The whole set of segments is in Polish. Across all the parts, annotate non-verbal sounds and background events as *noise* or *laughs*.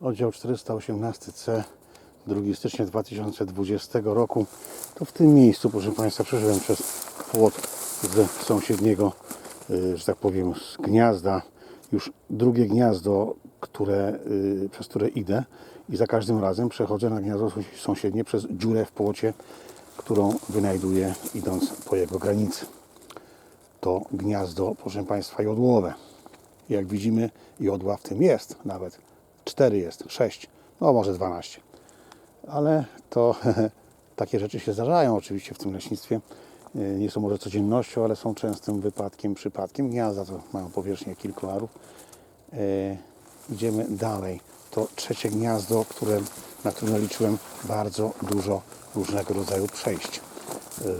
oddział 418C 2 stycznia 2020 roku. To w tym miejscu, proszę Państwa, przeszedłem przez płot ze sąsiedniego, y, że tak powiem, z gniazda. Już drugie gniazdo, które, y, przez które idę i za każdym razem przechodzę na gniazdo sąsi- sąsiednie przez dziurę w płocie, którą wynajduję idąc po jego granicy. To gniazdo, proszę Państwa, jodłowe. Jak widzimy, jodła w tym jest nawet. 4 jest, 6, no może 12. Ale to *laughs* takie rzeczy się zdarzają oczywiście w tym leśnictwie. Yy, Nie są może codziennością, ale są częstym wypadkiem, przypadkiem. Gniazda to mają powierzchnię kilku arów. Yy, Idziemy dalej. To trzecie gniazdo, które, na którym naliczyłem bardzo dużo różnego rodzaju przejść. Yy,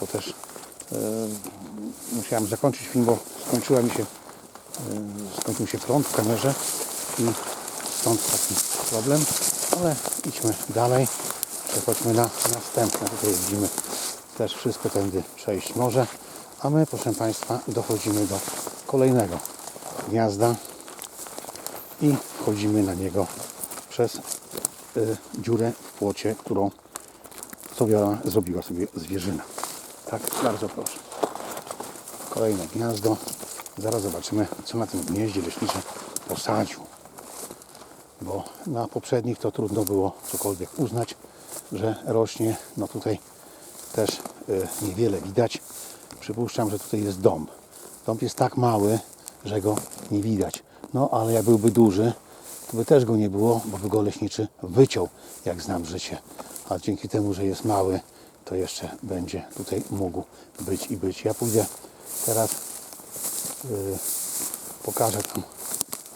To też musiałem zakończyć film, bo skończyła mi się skończył się prąd w kamerze i stąd taki problem, ale idźmy dalej, przechodźmy na następne. Tutaj widzimy też wszystko tędy przejść może, a my proszę Państwa dochodzimy do kolejnego gniazda i wchodzimy na niego przez y, dziurę w płocie, którą zrobiła, zrobiła sobie zwierzyna. Tak, bardzo proszę kolejne gniazdo. Zaraz zobaczymy, co na tym gnieździe leśniczy posadził. Bo na poprzednich to trudno było cokolwiek uznać, że rośnie. No tutaj też y, niewiele widać. Przypuszczam, że tutaj jest dom. Dom jest tak mały, że go nie widać. No ale jak byłby duży, to by też go nie było, bo by go leśniczy wyciął, jak znam życie. A dzięki temu, że jest mały, to jeszcze będzie tutaj mógł być i być. Ja pójdę teraz y, pokażę tam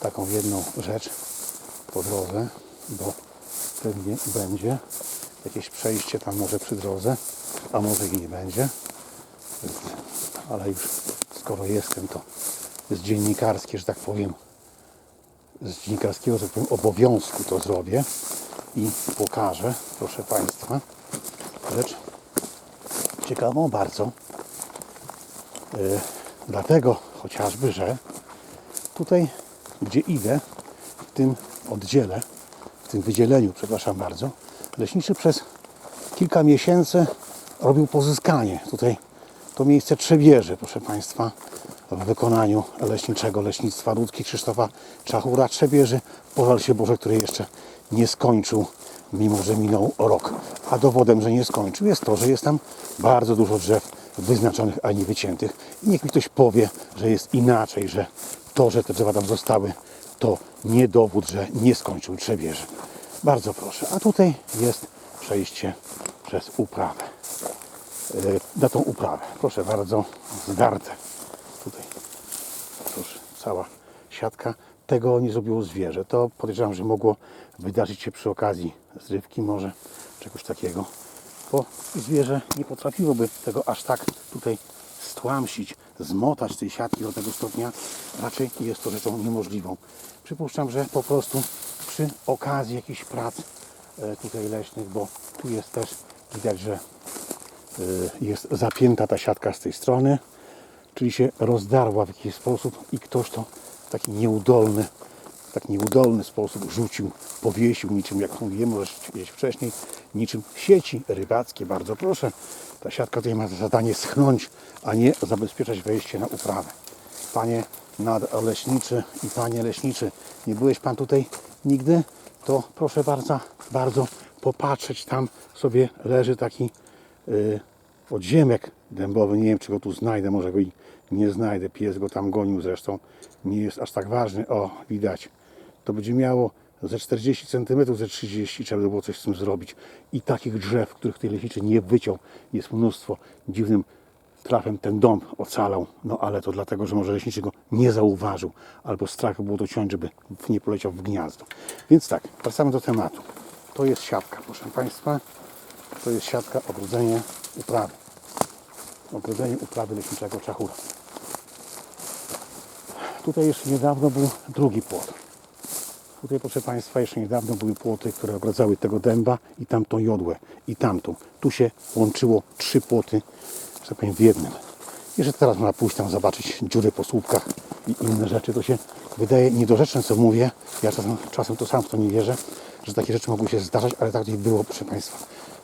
taką jedną rzecz po drodze, bo pewnie będzie jakieś przejście tam może przy drodze, a może i nie będzie. Ale już skoro jestem, to z dziennikarskie, że tak powiem, z dziennikarskiego, że tak powiem, obowiązku to zrobię i pokażę, proszę Państwa, rzecz ciekawą bardzo. Y, Dlatego chociażby, że tutaj, gdzie idę, w tym oddziale, w tym wydzieleniu, przepraszam bardzo, leśniczy przez kilka miesięcy robił pozyskanie. Tutaj to miejsce Trzebieże, proszę Państwa, w wykonaniu leśniczego leśnictwa Rudki Krzysztofa Czachura Trzebieży, pożal się Boże, który jeszcze nie skończył, mimo że minął rok. A dowodem, że nie skończył jest to, że jest tam bardzo dużo drzew wyznaczonych, a nie wyciętych. I niech mi ktoś powie, że jest inaczej, że to, że te drzewa tam zostały, to nie dowód, że nie skończył Trzebieży. Bardzo proszę. A tutaj jest przejście przez uprawę. Yy, Na tą uprawę. Proszę bardzo, zdarte. Tutaj Cóż, cała siatka. Tego nie zrobiło zwierzę. To podejrzewam, że mogło wydarzyć się przy okazji zrywki, może czegoś takiego. Bo zwierzę nie potrafiłoby tego aż tak tutaj stłamsić, zmotać tej siatki do tego stopnia. Raczej jest to rzeczą niemożliwą. Przypuszczam, że po prostu przy okazji jakichś prac e, tutaj leśnych, bo tu jest też widać, że y, jest zapięta ta siatka z tej strony, czyli się rozdarła w jakiś sposób i ktoś to w taki nieudolny, w taki nieudolny sposób rzucił, powiesił niczym, jak mówiłem może gdzieś wcześniej, niczym sieci rybackie. Bardzo proszę, ta siatka tutaj ma za zadanie schnąć, a nie zabezpieczać wejście na uprawę. Panie nadleśniczy i panie leśniczy, nie byłeś pan tutaj nigdy? To proszę bardzo, bardzo popatrzeć. Tam sobie leży taki y, podziemek dębowy. Nie wiem, czy go tu znajdę, może go i nie znajdę. Pies go tam gonił zresztą. Nie jest aż tak ważny. O, widać. To będzie miało ze 40 cm, ze 30 trzeba by było coś z tym zrobić. I takich drzew, których tej leśniczy nie wyciął, jest mnóstwo. Dziwnym trafem ten dom ocalał, no ale to dlatego, że może leśniczy go nie zauważył, albo strach było to ciąć, żeby nie poleciał w gniazdo. Więc tak, wracamy do tematu. To jest siatka, proszę Państwa. To jest siatka ogrodzenie uprawy. Ogrodzenie uprawy leśniczego Czachura. Tutaj jeszcze niedawno był drugi płot. Tutaj, proszę Państwa, jeszcze niedawno były płoty, które ogradzały tego dęba i tamtą jodłę i tamtą. Tu się łączyło trzy płoty, że tak powiem, w jednym. I że teraz można pójść tam zobaczyć dziury po słupkach i inne rzeczy. To się wydaje niedorzeczne, co mówię. Ja czasem, czasem to sam w to nie wierzę, że takie rzeczy mogły się zdarzać, ale tak było, proszę Państwa.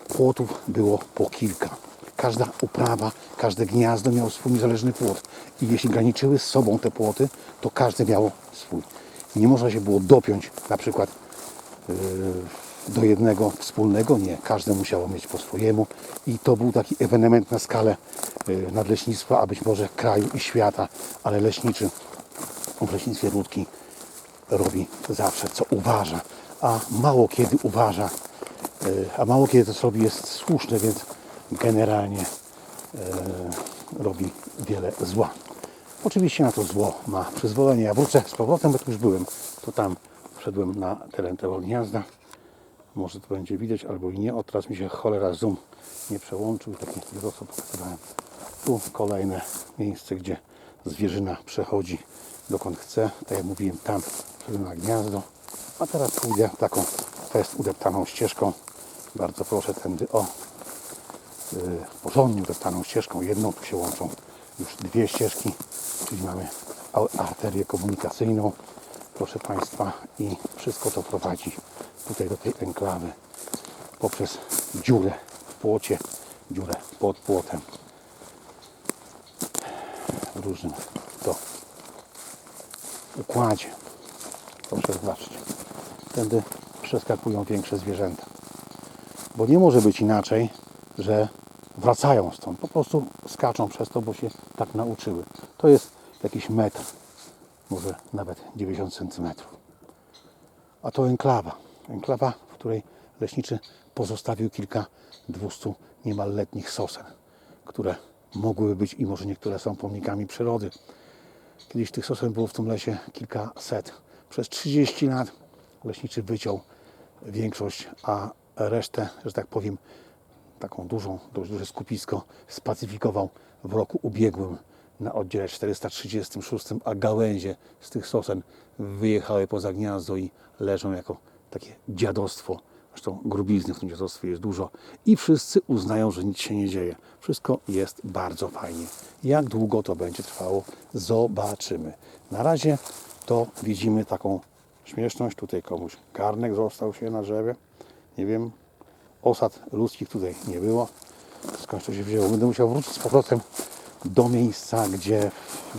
Płotów było po kilka. Każda uprawa, każde gniazdo miało swój niezależny płot. I jeśli graniczyły z sobą te płoty, to każde miało swój. Nie można się było dopiąć na przykład yy, do jednego wspólnego. Nie, każde musiało mieć po swojemu. I to był taki ewenement na skalę yy, nadleśnictwa, a być może kraju i świata, ale leśniczy w leśnictwie Rudki robi zawsze co uważa, a mało kiedy uważa, yy, a mało kiedy to robi jest słuszne, więc generalnie robi wiele zła. Oczywiście na to zło ma przyzwolenie. Ja wrócę z powrotem, bo tu już byłem. To tam wszedłem na teren tego gniazda. Może to będzie widać, albo i nie. O, teraz mi się cholera zoom nie przełączył. Takie tylko co pokazywałem. Tu kolejne miejsce, gdzie zwierzyna przechodzi dokąd chce. Tak jak mówiłem, tam wszedłem na gniazdo. A teraz pójdę taką fest udeptaną ścieżką. Bardzo proszę tędy o y, porządnie udeptaną ścieżką. Jedną tu się łączą już dwie ścieżki, czyli mamy arterię komunikacyjną, proszę Państwa, i wszystko to prowadzi tutaj do tej enklawy poprzez dziurę w płocie, dziurę pod płotem w różnym to układzie. Proszę zobaczcie. Tędy przeskakują większe zwierzęta. Bo nie może być inaczej, że wracają stąd. Po prostu skaczą przez to, bo się tak nauczyły. To jest jakiś metr, może nawet 90 centymetrów. A to enklawa. Enklawa, w której leśniczy pozostawił kilka dwustu niemal letnich sosen, które mogłyby być i może niektóre są pomnikami przyrody. Kiedyś tych sosen było w tym lesie kilkaset. Przez 30 lat leśniczy wyciął większość, a resztę, że tak powiem, taką dużą, dość duże skupisko spacyfikował w roku ubiegłym na oddziale 436, a gałęzie z tych sosen wyjechały poza gniazdo i leżą jako takie dziadostwo. Zresztą grubizny w tym dziadostwie jest dużo i wszyscy uznają, że nic się nie dzieje. Wszystko jest bardzo fajnie. Jak długo to będzie trwało, zobaczymy. Na razie to widzimy taką śmieszność. Tutaj komuś garnek został się na drzewie. Nie wiem, osad ludzkich tutaj nie było. Skąd to się wzięło? Będę musiał wrócić z powrotem do miejsca, gdzie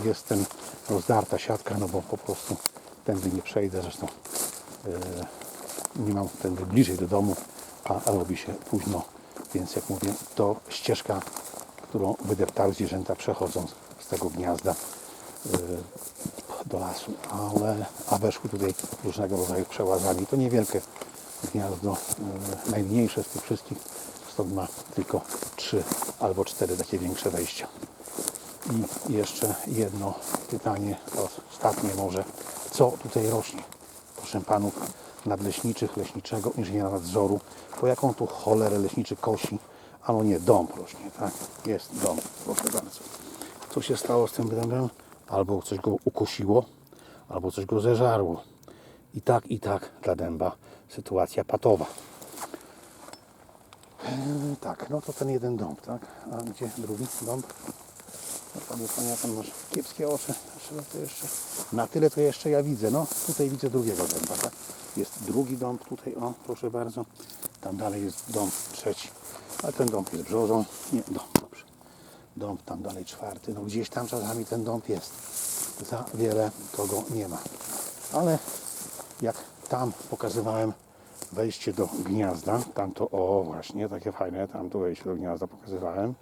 jest ten rozdarta siatka, no bo po prostu tędy nie przejdę. Zresztą e, nie mam tędy bliżej do domu, a robi się późno. Więc jak mówię, to ścieżka, którą wydeptały zwierzęta przechodząc z tego gniazda e, do lasu, ale a weszły tutaj różnego rodzaju przełazami. To niewielkie gniazdo, e, najmniejsze z tych wszystkich, stąd ma tylko trzy albo cztery takie większe wejścia. I jeszcze jedno pytanie, ostatnie może. Co tutaj rośnie? Proszę panów nadleśniczych, leśniczego, inżyniera nadzoru, po jaką tu cholerę leśniczy kosi? Ano nie, dąb rośnie, tak? Jest dąb, proszę bardzo. Co się stało z tym dębem? Albo coś go ukosiło, albo coś go zeżarło. I tak, i tak dla dęba sytuacja patowa. Eee, tak, no to ten jeden dąb, tak? A gdzie drugi dąb? No panie, panie, pan masz kiepskie oczy. Trzeba to jeszcze. Na tyle to jeszcze ja widzę. No, tutaj widzę drugiego dęba, tak? Jest drugi dąb tutaj, o, proszę bardzo. Tam dalej jest dąb trzeci. Ale ten dąb jest brzozą. Nie, dąb, dobrze. Dąb tam dalej czwarty. No gdzieś tam czasami ten dąb jest. Za wiele to go nie ma. Ale jak tam pokazywałem wejście do gniazda, tam to, o właśnie, takie fajne, tam to wejście do gniazda pokazywałem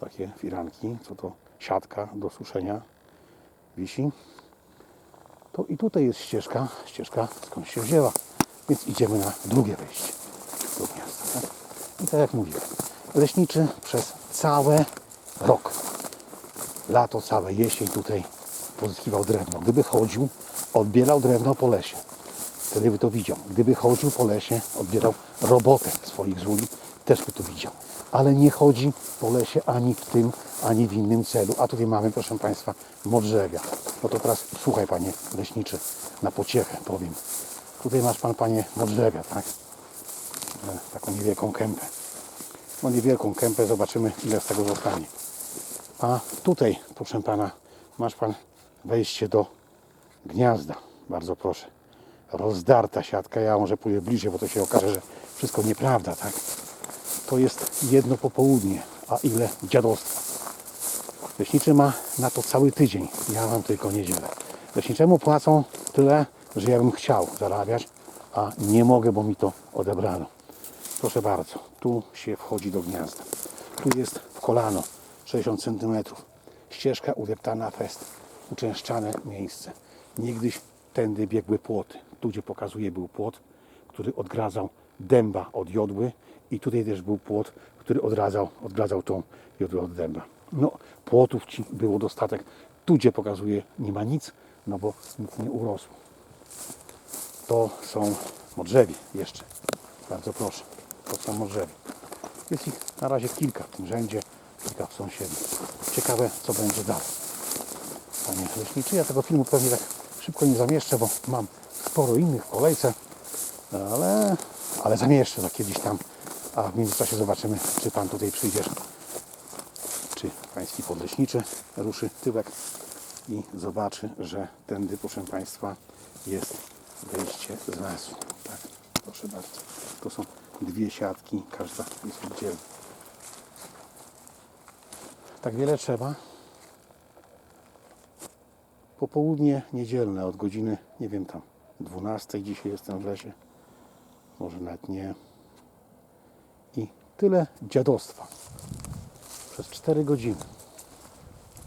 takie firanki, co to siatka do suszenia wisi. To i tutaj jest ścieżka, ścieżka skąd się wzięła. Więc idziemy na drugie wejście do gniazda. Tak? I tak jak mówiłem, leśniczy przez całe rok, lato całe, jesień tutaj pozyskiwał drewno. Gdyby chodził, odbierał drewno po lesie. Wtedy by to widział. Gdyby chodził po lesie, odbierał robotę swoich złoli, też by to widział. Ale nie chodzi po lesie ani w tym, ani w innym celu. A tutaj mamy, proszę Państwa, modrzewia. No to teraz słuchaj, Panie Leśniczy, na pociechę powiem. Tutaj masz Pan, Panie, modrzewia, tak? E, Taką niewielką kępę. No niewielką kępę, zobaczymy ile z tego zostanie. A tutaj, proszę pana, masz pan wejście do gniazda. Bardzo proszę. Rozdarta siatka. Ja może pójdę bliżej, bo to się okaże, że wszystko nieprawda, tak? To jest jedno popołudnie, a ile dziadostwa. Leśniczy ma na to cały tydzień. Ja mam tylko niedzielę. Leśniczemu płacą tyle, że ja bym chciał zarabiać, a nie mogę, bo mi to odebrano. Proszę bardzo, tu się wchodzi do gniazda. Tu jest w kolano 60 cm. Ścieżka udeptana fest. Uczęszczane miejsce. Niegdyś tędy biegły płoty. Tu, gdzie pokazuje, był płot, który odgradzał dęba od jodły i tutaj też był płot, który odradzał, odgradzał tą jodłę od dęba. No, płotów ci było dostatek. Tu, gdzie pokazuje, nie ma nic, no bo nic nie urosło. To są modrzewie jeszcze. Bardzo proszę. To są modrzewie. Jest ich na razie kilka w tym rzędzie, kilka w sąsiednim. Ciekawe, co będzie dalej. Panie leśniczy, ja tego filmu pewnie tak szybko nie zamieszczę, bo mam sporo innych w kolejce, ale, ale zamieszczę to kiedyś tam, a w międzyczasie zobaczymy, czy Pan tutaj przyjdziesz, czy Pański podleśniczy ruszy tyłek i zobaczy, że tędy, proszę Państwa, jest wyjście z lasu. Tak, proszę bardzo. To są dwie siatki, każda jest oddzielna. Tak wiele trzeba. Popołudnie niedzielne od godziny, nie wiem tam, 12 dzisiaj jestem w lesie. Może nawet nie. I tyle dziadostwa. Przez 4 godziny.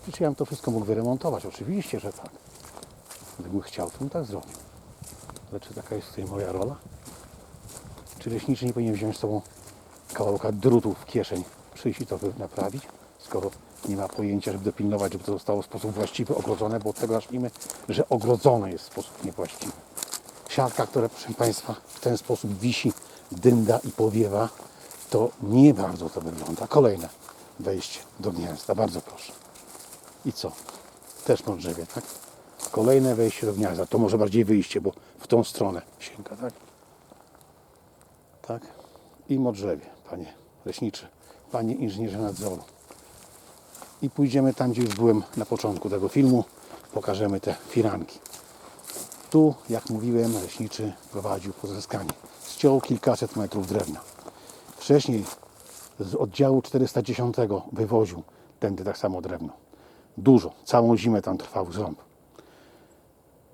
Przecież ja bym to wszystko mógł wyremontować. Oczywiście, że tak. Gdybym chciał, to bym tak zrobił. Ale czy taka jest tutaj moja rola? Czy leśniczy nie powinien wziąć z sobą kawałka drutu w kieszeń, przyjść i to naprawić, skoro nie ma pojęcia, żeby dopilnować, żeby to zostało w sposób właściwy ogrodzone, bo od tego zacznijmy, że ogrodzone jest w sposób niewłaściwy. Siatka, która, proszę Państwa, w ten sposób wisi, dynda i powiewa, to nie bardzo to wygląda. Kolejne wejście do gniazda, bardzo proszę. I co? Też po drzewie, tak? Kolejne wejście do gniazda, to może bardziej wyjście, bo w tą stronę sięga, tak? Tak? I modrzewie, panie leśniczy, panie inżynierze nadzoru. I pójdziemy tam, gdzie już byłem na początku tego filmu. Pokażemy te firanki. Tu, jak mówiłem, leśniczy prowadził pozyskanie. Ściął kilkaset metrów drewna. Wcześniej z oddziału 410 wywoził tędy tak samo drewno. Dużo. Całą zimę tam trwał zrąb.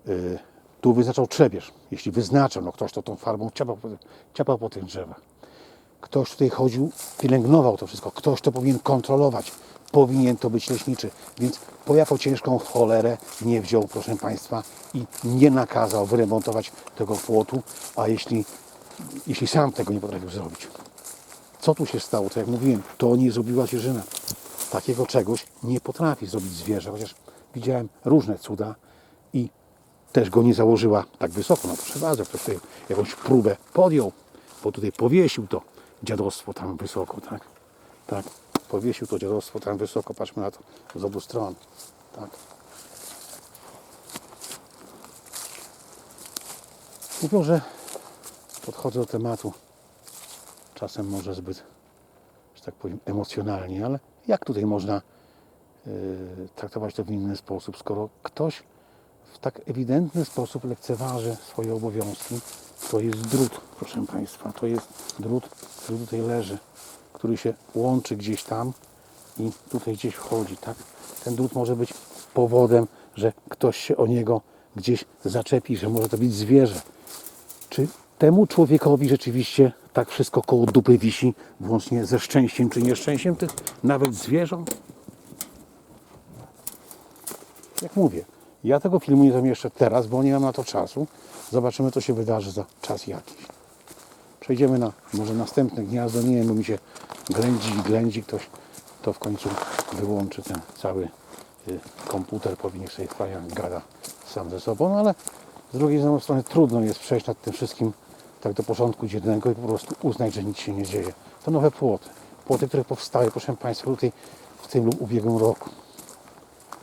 Yy, tu wyznaczał trzebież. Jeśli wyznaczał, no ktoś to tą farbą ciapał, ciapał po tych drzewach. Ktoś tutaj chodził, pielęgnował to wszystko. Ktoś to powinien kontrolować. Powinien to być leśniczy. Więc po jaką ciężką cholerę nie wziął, proszę Państwa, i nie nakazał wyremontować tego płotu, a jeśli, jeśli sam tego nie potrafił zrobić. Co tu się stało? To jak mówiłem, to nie zrobiła zwierzyna. Takiego czegoś nie potrafi zrobić zwierzę, chociaż widziałem różne cuda i też go nie założyła tak wysoko. No proszę bardzo, ktoś tutaj jakąś próbę podjął, bo tutaj powiesił to dziadostwo tam wysoko, tak? Tak, powiesił to dziadostwo tam wysoko, patrzmy na to z obu stron, tak? Mówią, że podchodzę do tematu. Czasem może zbyt, że tak powiem, emocjonalnie, ale jak tutaj można yy, traktować to w inny sposób, skoro ktoś w tak ewidentny sposób lekceważy swoje obowiązki, to jest drut, proszę Państwa, to jest drut, który tutaj leży, który się łączy gdzieś tam i tutaj gdzieś wchodzi, tak? Ten drut może być powodem, że ktoś się o niego gdzieś zaczepi, że może to być zwierzę. Czy temu człowiekowi rzeczywiście tak wszystko koło dupy wisi, włącznie ze szczęściem czy nieszczęściem tych nawet zwierząt? Jak mówię, ja tego filmu nie zamieszczę teraz, bo nie mam na to czasu. Zobaczymy, co się wydarzy za czas jakiś. Przejdziemy na może następne gniazdo. Nie wiem, bo mi się ględzi i ględzi. Ktoś to w końcu wyłączy ten cały y, komputer. Powinien sobie faja gada sam ze sobą. No ale z drugiej strony trudno jest przejść nad tym wszystkim tak do porządku dziennego i po prostu uznać, że nic się nie dzieje. To nowe płoty. Płoty, które powstały, proszę Państwa, tutaj w tym lub ubiegłym roku.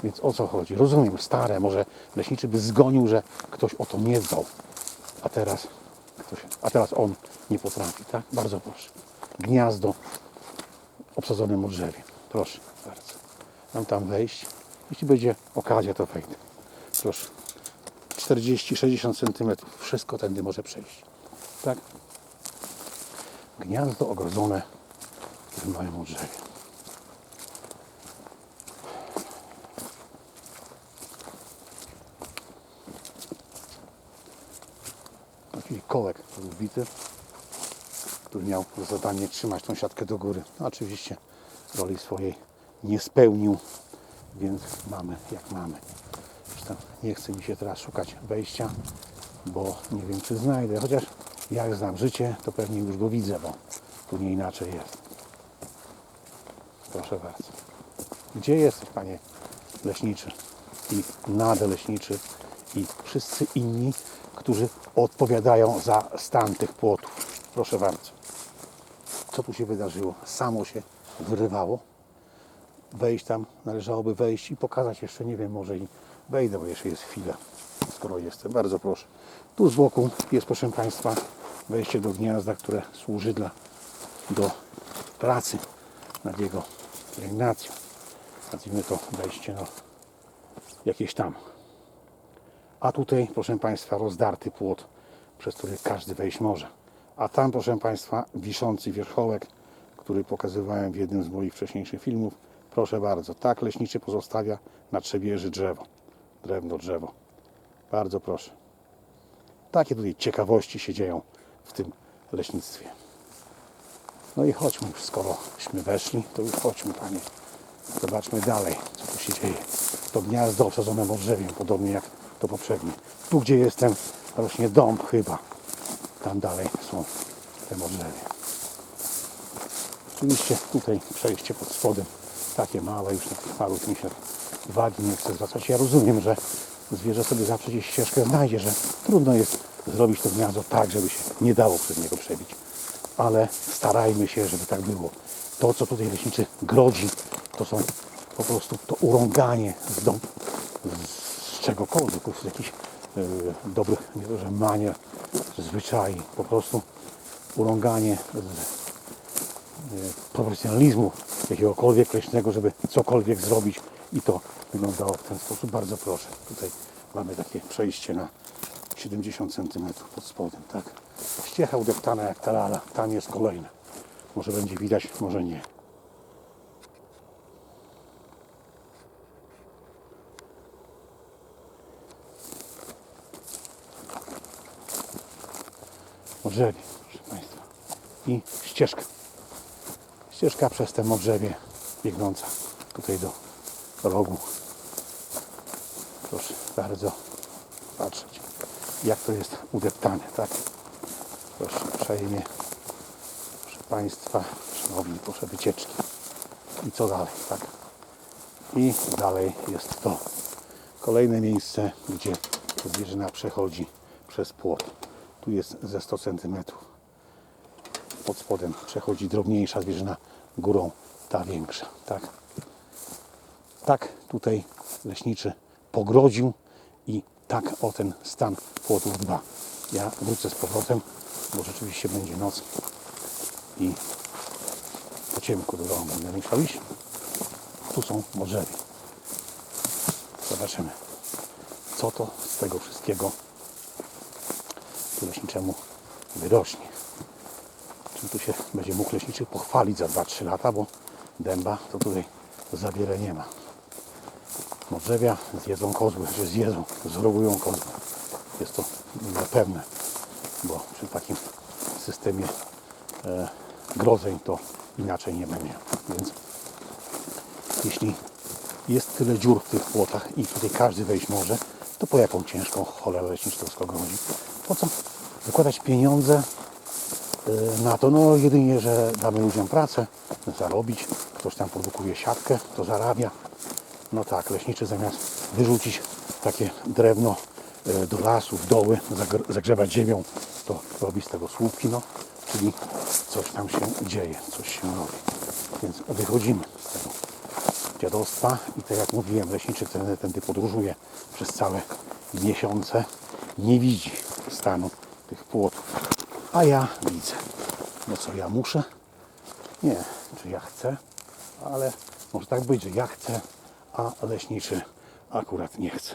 Więc o co chodzi? Rozumiem, stare, może leśniczy by zgonił, że ktoś o to nie dbał. A teraz, a teraz on nie potrafi, tak? Bardzo proszę. Gniazdo obsadzone modrzewie. Proszę bardzo. mam tam wejść. Jeśli będzie okazja, to wejdę. Proszę. 40-60 cm. Wszystko tędy może przejść. Tak? Gniazdo ogrodzone w małym drzewie. Kołek wbity, który miał za zadanie trzymać tą siatkę do góry. No, oczywiście roli swojej nie spełnił, więc mamy jak mamy. Zresztą nie chce mi się teraz szukać wejścia, bo nie wiem czy znajdę. Chociaż jak znam życie, to pewnie już go widzę, bo tu nie inaczej jest. Proszę bardzo. Gdzie jesteś, panie leśniczy i nadleśniczy i wszyscy inni, którzy odpowiadają za stan tych płotów? Proszę bardzo. Co tu się wydarzyło? Samo się wyrywało. Wejść tam, należałoby wejść i pokazać jeszcze, nie wiem, może i wejdę, bo jeszcze jest chwila, skoro jestem. Bardzo proszę. Tu z boku jest, proszę Państwa, wejście do gniazda, które służy dla, do pracy nad jego pielęgnacją. Nazwijmy to wejście no, jakieś tam. A tutaj, proszę Państwa, rozdarty płot, przez który każdy wejść może. A tam, proszę Państwa, wiszący wierzchołek, który pokazywałem w jednym z moich wcześniejszych filmów. Proszę bardzo, tak leśniczy pozostawia na trzebieży drzewo. Drewno, drzewo. Bardzo proszę. Takie tutaj ciekawości się dzieją w tym leśnictwie. No i chodźmy już, skorośmy weszli, to już chodźmy, panie. Zobaczmy dalej, co tu się dzieje. To gniazdo obsadzone modrzewiem, podobnie jak to poprzednie. Tu, gdzie jestem, rośnie dąb chyba. Tam dalej są te modrzewie. Oczywiście tutaj przejście pod spodem takie małe, już na malutkim się wagi nie chcę zwracać. Ja rozumiem, że zwierzę sobie zawsze gdzieś ścieżkę znajdzie, że trudno jest zrobić to gniazdo tak, żeby się nie dało przez niego przebić. Ale starajmy się, żeby tak było. To, co tutaj leśniczy grodzi, to są po prostu to urąganie z, dom, z czegokolwiek, to jest yy, dobrych, nie to, że manier, zwyczai, po prostu urąganie e, profesjonalizmu jakiegokolwiek leśnego, żeby cokolwiek zrobić i to wyglądało w ten sposób. Bardzo proszę. Tutaj mamy takie przejście na 70 cm pod spodem, tak? Ściecha udeptana jak ta lala. Tam jest kolejne. Może będzie widać, może nie. Modrzewie, proszę Państwa. I ścieżka. Ścieżka przez te modrzewie biegnąca tutaj do rogu. Proszę bardzo patrzeć, jak to jest udeptane, tak? Proszę uprzejmie, proszę Państwa, szanowni, proszę wycieczki. I co dalej, tak? I dalej jest to. Kolejne miejsce, gdzie zwierzyna przechodzi przez płot. Tu jest ze 100 cm. Pod spodem przechodzi drobniejsza zwierzyna, górą ta większa. Tak, tak tutaj leśniczy pogrodził i tak o ten stan płotów dba. Ja wrócę z powrotem, bo rzeczywiście będzie noc i po ciemku do domu będę musiał iść. Tu są morzewie. Zobaczymy, co to z tego wszystkiego leśniczemu wyrośnie. Czym tu się będzie mógł leśniczy pochwalić za 2-3 lata, bo dęba to tutaj za wiele nie ma. Modrzewia zjedzą kozły, że zjedzą, zrobują kozły. Jest to zapewne, bo przy takim systemie e, to inaczej nie będzie. Więc jeśli jest tyle dziur w tych płotach i tutaj każdy wejść może, to po jaką ciężką cholerę leśniczego grozi? Po co wykładać pieniądze y, na to? No jedynie, że damy ludziom pracę, zarobić, ktoś tam produkuje siatkę, to zarabia. No tak, leśniczy zamiast wyrzucić takie drewno y, do lasu, w doły, zagr- zagrzewać ziemią, to robi z tego słupki, no, czyli coś tam się dzieje, coś się robi. Więc wychodzimy z tego dziadostwa i tak jak mówiłem, leśniczy, tędy podróżuje przez całe miesiące, nie widzi stanu tych płotów. A ja widzę. No co ja muszę? Nie, czy ja chcę, ale może tak być, że ja chcę a leśniczy akurat nie chce.